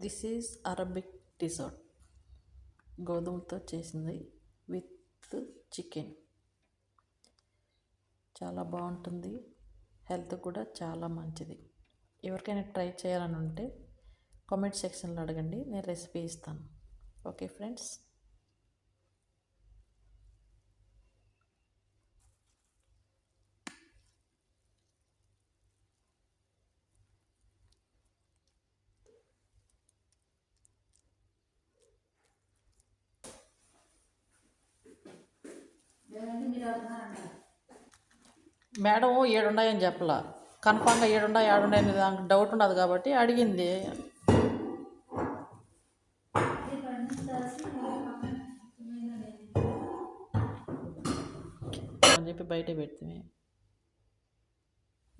This is Arabic desert గోధుమతో చేసింది with chicken చాలా బాగుంటుంది. హెల్త్ కూడా చాలా మంచిది. ఎవరికైనా ట్రై చేయాలని ఉంటే కామెంట్ సెక్షన్లో అడగండి. నేను రెసిపీ ఇస్తాను. ఓకే ఫ్రెండ్స్ మేడం ఏడున్నాయని చెప్పలా. కన్ఫామ్గా ఏడున్నాయి ఏడున్నాయని దానికి డౌట్ ఉండదు కాబట్టి అడిగింది. అని చెప్పి బయట పెడితే